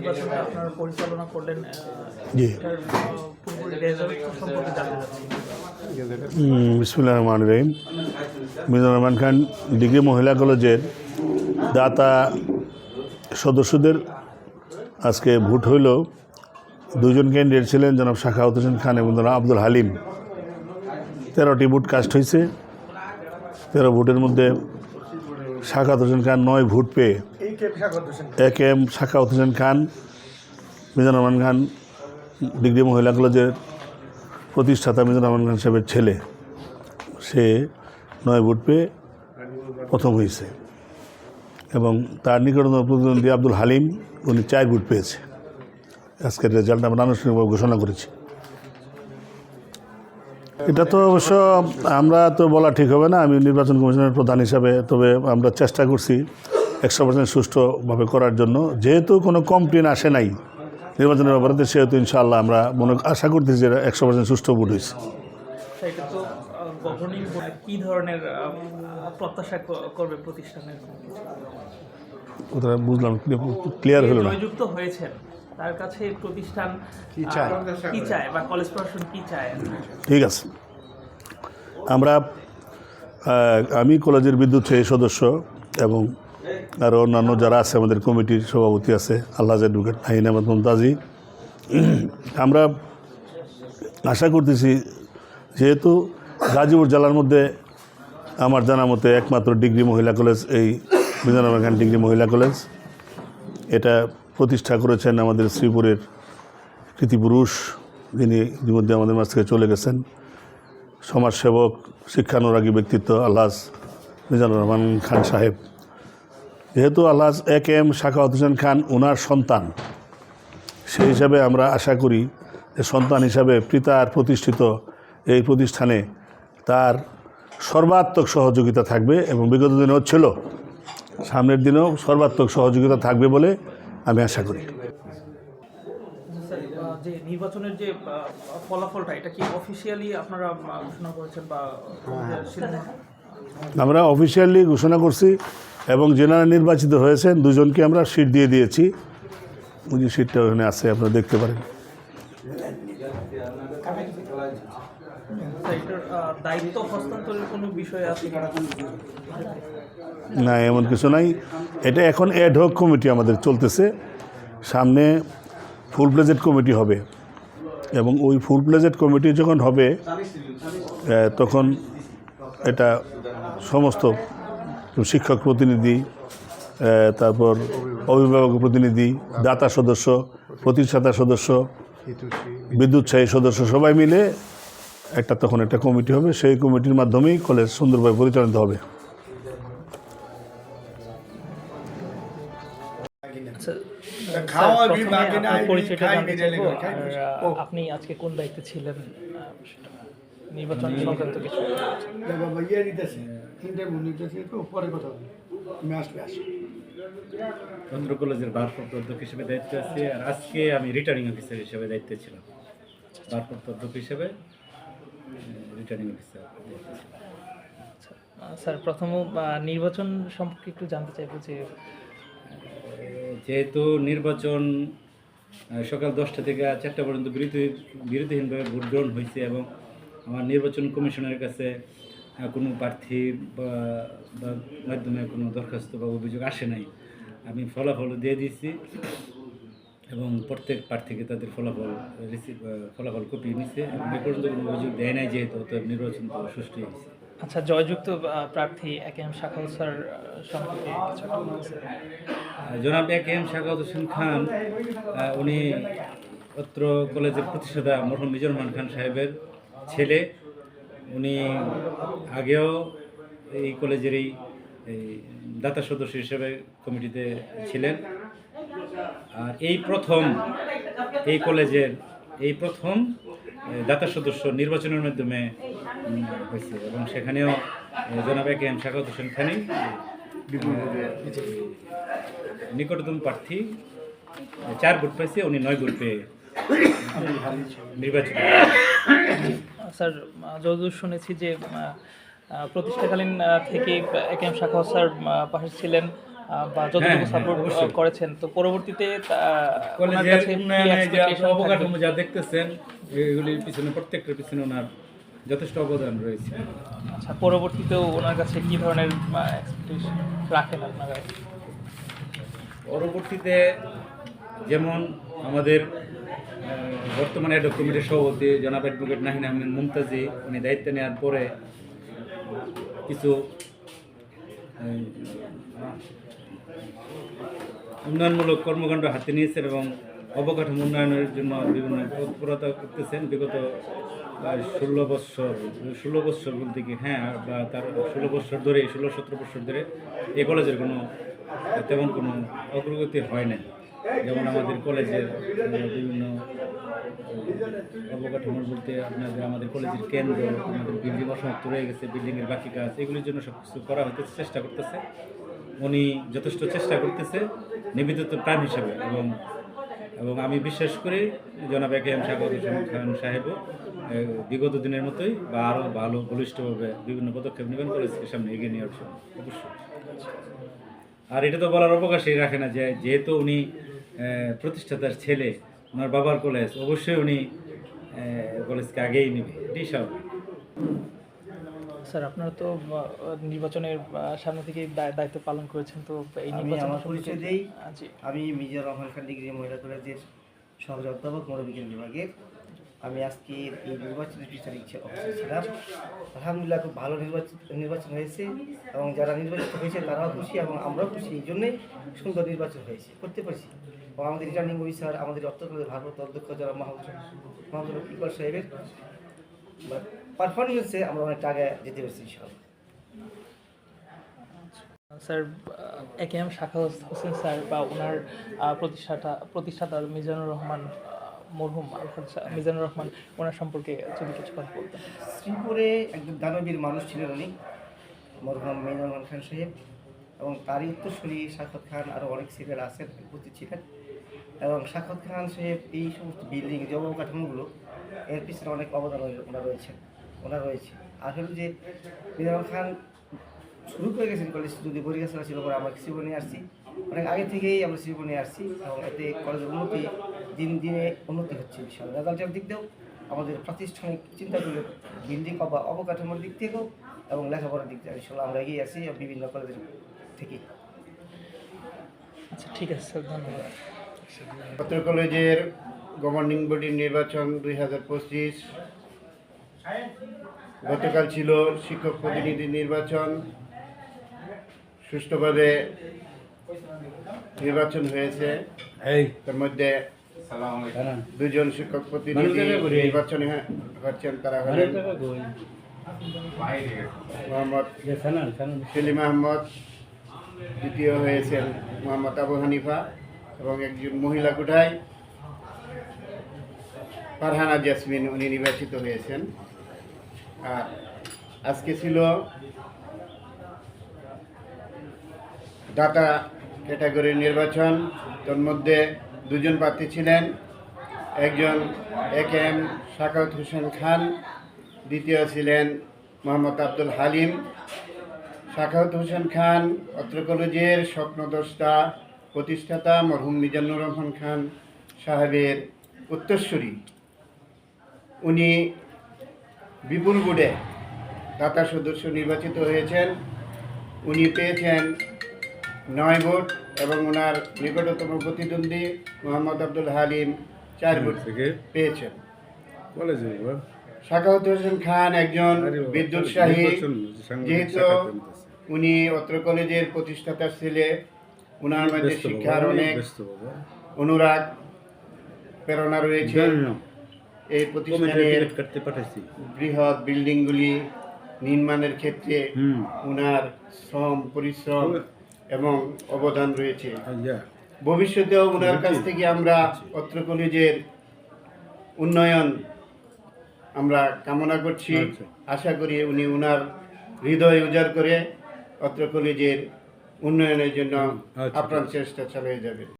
নির্বাচনটা আপনারা পরিচালনা করলেন জি। বিসমুল্লাহ রহমান রহিম। মিজানুর রহমান খান ডিগ্রি মহিলা কলেজের দাতা সদস্যদের আজকে ভোট হইল। দুজন ক্যান্ডিডেট ছিলেন জনাব শাখাউত হোসেন খান এবং জনাব আব্দুল হালিম। তেরোটি ভোট কাস্ট হয়েছে তেরো ভোটের মধ্যে শাখাত হোসেন খান নয় ভোট পেয়ে এক এম শাখাউত হোসেন খান, মিজানুর রহমান খান, ডিগ্রি মহিলা কলেজের প্রতিষ্ঠাতা মিজানুর রহমান খান সাহেবের ছেলে। সে নয় ভোট পেয়ে প্রথম হয়েছে। এবং তার নিকটতম প্রতিদ্বন্দ্বী আব্দুল হালিম, উনি চার ভোট পেয়েছে। আজকের রেজাল্ট আমরা আনুষ্ঠানিকভাবে ঘোষণা করেছি। এটা তো অবশ্য আমরা তো বলা ঠিক হবে না। আমি নির্বাচন কমিশনের প্রধান হিসাবে, তবে আমরা চেষ্টা করছি একশো পার্সেন্ট সুষ্ঠুভাবে করার জন্য। যেহেতু কোনো কমপ্লেন আসে নাই নির্বাচনের ব্যাপারে সেহেতু ইনশাআল্লাহ আমরা মনে আশা করতেছি যে একশো পার্সেন্ট সুষ্ঠু ভোট হয়েছে। সেটা তো গভর্নিং বোর্ডে কী ধরনের প্রত্যাশা করবে প্রতিষ্ঠানের? বুঝলাম ক্লিয়ার হলো না। জয়যুক্ত হয়েছেন তার কাছে প্রতিষ্ঠান কি চায়? কি চায় বা কলেজ প্রশাসন কি চায়? ঠিক আছে। আমরা আমি কলেজের বিদ্যুৎ সদস্য এবং আরও অন্যান্য যারা আছে, আমাদের কমিটির সভাপতি আছে আল্লাহ অ্যাডভোকেট নাহিন আহমদ মমতাজি আমরা আশা করতেছি, যেহেতু গাজীপুর জেলার মধ্যে আমার জানা মতে একমাত্র ডিগ্রি মহিলা কলেজ, এই মিজানুর খান ডিগ্রি মহিলা কলেজ। এটা প্রতিষ্ঠা করেছেন আমাদের শ্রীপুরের কৃতিপুরুষ, যিনি ইতিমধ্যে আমাদের মাঝ থেকে চলে গেছেন। সমাজসেবক, শিক্ষানুরাগী ব্যক্তিত্ব আল্লাহ মিজানুর রহমান খান সাহেব। যেহেতু আল্লাহ এক এম শাখাওয়াত হোসেন খান ওনার সন্তান। সেই হিসাবে আমরা আশা করি যে সন্তান হিসাবে পিতার প্রতিষ্ঠিত এই প্রতিষ্ঠানে তার সর্বাত্মক সহযোগিতা থাকবে এবং বিগত দিনেও ছিল। সামনের দিনেও সর্বাত্মক সহযোগিতা থাকবে বলে আমি আশা করি। যে নির্বাচনের যে ফলাফলটা এটা কি অফিসিয়ালি আপনারা ঘোষণা করেছেন বা আমরা অফিসিয়ালি ঘোষণা করছি এবং যেনারা নির্বাচিত হয়েছেন, দুজনকে আমরা সিট দিয়ে দিয়েছি। যে সিটটা ওখানে আছে, আপনারা দেখতে পারেন। না, এমন কিছু নাই। এটা এখন অ্যাডহক কমিটি আমাদের চলতেছে। সামনে ফুল প্লেজেড কমিটি হবে। এবং ওই ফুল প্লেজেড কমিটি যখন হবে তখন এটা সমস্ত শিক্ষক প্রতিনিধি তারপর অভিভাবক প্রতিনিধি দাতা সদস্য প্রতিষ্ঠাতা সদস্য বিদ্যুৎসাহী সদস্য সবাই মিলে একটা তখন একটা কমিটি হবে। সেই কমিটির মাধ্যমেই কলেজ সুন্দরভাবে পরিচালিত হবে। আপনি আজকে কোন দায়িত্বে ছিলেন? নির্বাচন সংক্রান্ত কিছু। বাবা ইয়ে নিতেছে ইন্টারভিউ নিতেছে তো পরে কথা হবে তুমি আসবে আসো। চন্দ্র কলেজের ভারপ্রাপ্ত অধ্যক্ষ হিসেবে দায়িত্বে আছি আর আজকে আমি রিটার্নিং অফিসার হিসেবে দায়িত্বে ছিলাম। ভারপ্রাপ্ত অধ্যক্ষ হিসেবে রিটার্নিং অফিসার আচ্ছা, আহ, স্যার প্রথম নির্বাচন সম্পর্কে একটু জানতে চাইব যে যেহেতু নির্বাচন সকাল দশটা থেকে চারটা পর্যন্ত বিরতি বিরতিহীনভাবে ভোট গ্রহণ হয়েছে এবং আমার নির্বাচন কমিশনের কাছে কোনো প্রার্থী বা মাধ্যমে কোনো দরখাস্ত বা অভিযোগ আসে নাই আমি ফলাফল দিয়ে দিয়েছি এবং প্রত্যেক প্রার্থীকে তাদের ফলাফল রিসিভ ফলাফল কপি নিছে এবং এ পর্যন্ত কোনো অভিযোগ দেয় নাই যেহেতু তো নির্বাচন তো সুষ্ঠু হয়েছে আচ্ছা জয়যুক্ত প্রার্থী এক এম শাখাল স্যার সম্পর্কে। জনাব এক এম শাকাত হোসেন খান উনি অত্র কলেজের প্রতিষ্ঠাতা মরহুম মিজানুর রহমান খান সাহেবের ছেলে, উনি আগেও এই কলেজেরই দাতা সদস্য হিসেবে কমিটিতে ছিলেন। আর এই প্রথম, এই কলেজের, এই প্রথম দাতা সদস্য নির্বাচনের মাধ্যমে হয়েছে। এবং সেখানেও জনাব এ কে এম শাকাত হোসেন খানই নিকটতম প্রার্থী চার ভোট পেয়েছে উনি নয় ভোট পেয়ে নির্বাচিত। স্যার যতদূর শুনেছি যে প্রতিষ্ঠাকালীন থেকে এ কে এম শাখাল স্যার পাশে ছিলেন বা হ্যাঁ, যতটুকু হ্যাঁ, সাপোর্ট করেছেন। তো পরবর্তীতে? অবকাঠামো যা দেখতেছেন এগুলির পিছনে প্রত্যেকটার পিছনে ওনার যথেষ্ট অবদান রয়েছে। আচ্ছা পরবর্তীতেও ওনার কাছে কী ধরনের রাখেন আপনারা পরবর্তীতে যেমন আমাদের বর্তমানে অ্যাডক কমিটির সভাপতি জনাব অ্যাডভোকেট নাহিন আহমেদ মুমতাজি, উনি দায়িত্ব নেওয়ার পরে কিছু উন্নয়নমূলক কর্মকাণ্ড হাতে নিয়েছেন এবং অবকাঠামো উন্নয়নের জন্য বিভিন্ন তৎপরতা করতেছেন। বিগত ষোলো বৎসর ষোলো বৎসর বলতে কি হ্যাঁ বা তার ষোলো বৎসর ধরে, ষোলো সতেরো বৎসর ধরে এই কলেজের কোনো তেমন কোনো অগ্রগতি হয় না যেমন আমাদের কলেজের বিভিন্ন অবকাঠামো বলতে আপনাদের আমাদের কলেজের কেন্দ্র, আমাদের বিল্ডিং অসমাপ্ত রয়ে গেছে বিল্ডিংয়ের বাকি কাজ, এগুলির জন্য সব কিছু করা হতে চেষ্টা করতেছে। উনি যথেষ্ট চেষ্টা করতেছে, নিবেদিত প্রাণ হিসেবে এবং এবং আমি বিশ্বাস করি জনাব একে এম স্বাগত খান সাহেবও বিগত দিনের মতোই বা আরও ভালো, বলিষ্ঠভাবে বিভিন্ন পদক্ষেপ নেবেন, কলেজকে সামনে এগিয়ে নেওয়ার জন্য। অবশ্যই। আর এটা তো বলার অবকাশই রাখে না যে, যেহেতু উনি প্রতিষ্ঠাতার ছেলে ওনার বাবার কলেজ অবশ্যই উনি কলেজকে আগেই নেবে। এটাই স্বাভাবিক স্যার আপনারা তো নির্বাচনের সামনে থেকে দায়িত্ব পালন করেছেন তো এই আমি নির্বাচন আমার পরিচয় দেই। আমি মির্জা রহমান খান ডিগ্রি মহিলা কলেজের সহযোগ অধ্যাপক মনোবিজ্ঞান বিভাগের। আমি আজকে এই নির্বাচনের বিচার ইচ্ছে অবশ্যই ছিলাম। আলহামদুলিল্লাহ খুব ভালো নির্বাচন নির্বাচন হয়েছে এবং যারা নির্বাচিত হয়েছে তারাও খুশি এবং আমরাও খুশি। এই জন্যই সুন্দর নির্বাচন হয়েছে, করতে পারছি। এবং আমাদের রিটার্নিং অফিসার আমাদের কলেজের ভারপ্রাপ্ত অধ্যক্ষ যারা মাহমুদ মাহমুদ ইকবাল সাহেবের পারফরমেন্সে আমরা অনেকটা আগে যেতে পারছি সব স্যার একে এম শাখা হোসেন স্যার বা ওনার প্রতিষ্ঠাতা প্রতিষ্ঠাতা মিজানুর রহমান মরহুম আলহাজ মিজানুর রহমান, ওনার সম্পর্কে যদি কিছু কথা বলতেন। শ্রীপুরে একজন দানবীর মানুষ ছিলেন উনি, মরহুম মেজর রহমান খান সাহেব, এবং তারই উত্তরসূরি সাক্ষাৎ খান আরও অনেক সিরিয়াল আছেন, উপস্থিত ছিলেন। এবং সাক্ষাৎ খান সাহেব এই সমস্ত বিল্ডিং যে অবকাঠামোগুলো এর পিছনে অনেক অবদান ওনার রয়েছেন ওনার রয়েছে। আসলে যে মিজানুর খান শুরু করে গেছেন কলেজ যদি বরিগাছড়া ছিল পরে আমরা শ্রীপুর নিয়ে আসছি। অনেক আগে থেকেই আমরা শ্রীপুর নিয়ে আসছি এবং এতে কলেজের উন্নতি দিন দিনে উন্নতি হচ্ছে বিশাল রেজাল্টের দিক দিয়েও আমাদের প্রাতিষ্ঠানিক চিন্তা করলে বিল্ডিং বা অবকাঠামোর দিক থেকেও এবং লেখাপড়ার দিক থেকে ইনশাল্লাহ আমরা এগিয়ে আসি বিভিন্ন কলেজের থেকে। আচ্ছা ঠিক আছে স্যার ধন্যবাদ। পত্র কলেজের গভর্নিং বডির নির্বাচন দুই হাজার পঁচিশ। গতকাল ছিল শিক্ষক প্রতিনিধি নির্বাচন। সুষ্ঠুভাবে নির্বাচন হয়েছে। এই। তার মধ্যে দুজন শিক্ষক প্রতিনিধি নির্বাচনে হচ্ছেন তারা হলেন মোহাম্মদ সেলিম আহমদ দ্বিতীয় হয়েছেন মোহাম্মদ আবু হানিফা এবং একজন মহিলা কোঠায়। ফারহানা জাসমিন উনি নির্বাচিত হয়েছেন। আর আজকে ছিল ডাটা ক্যাটাগরির নির্বাচন তোর মধ্যে দুজন প্রার্থী ছিলেন। একজন এ কে এম শাকাউত হোসেন খান, দ্বিতীয় ছিলেন মোহাম্মদ আব্দুল হালিম। শাখাউত হোসেন খান, অত্র কলেজের স্বপ্নদ্রষ্টা, প্রতিষ্ঠাতা মরহুম মিজানুর রহমান খান সাহেবের উত্তরসূরি। উনি বিপুল বোর্ডে দাতা সদস্য নির্বাচিত হয়েছেন। উনি পেয়েছেন নয় ভোট এবং ওনার নিকটতম প্রতিদ্বন্দ্বী মোহাম্মদ আব্দুল হালিম চার ভোট থেকে পেয়েছেন। শাখাউত হোসেন খান একজন বিদ্যুৎসাহী যেহেতু উনি অত্র কলেজের প্রতিষ্ঠাতার ছেলে ওনার মধ্যে শিক্ষার অনেক অনুরাগ প্রেরণা রয়েছে। এই প্রতিষ্ঠানের বৃহৎ বিল্ডিংগুলি নির্মাণের ক্ষেত্রে ওনার শ্রম পরিশ্রম এবং অবদান রয়েছে। ভবিষ্যতেও ওনার কাছ থেকে আমরা অত্র কলেজের উন্নয়ন আমরা কামনা করছি। আশা করি উনি ওনার হৃদয় উজাড় করে অত্র কলেজের উন্নয়নের জন্য আপ্রাণ চেষ্টা চালিয়ে যাবেন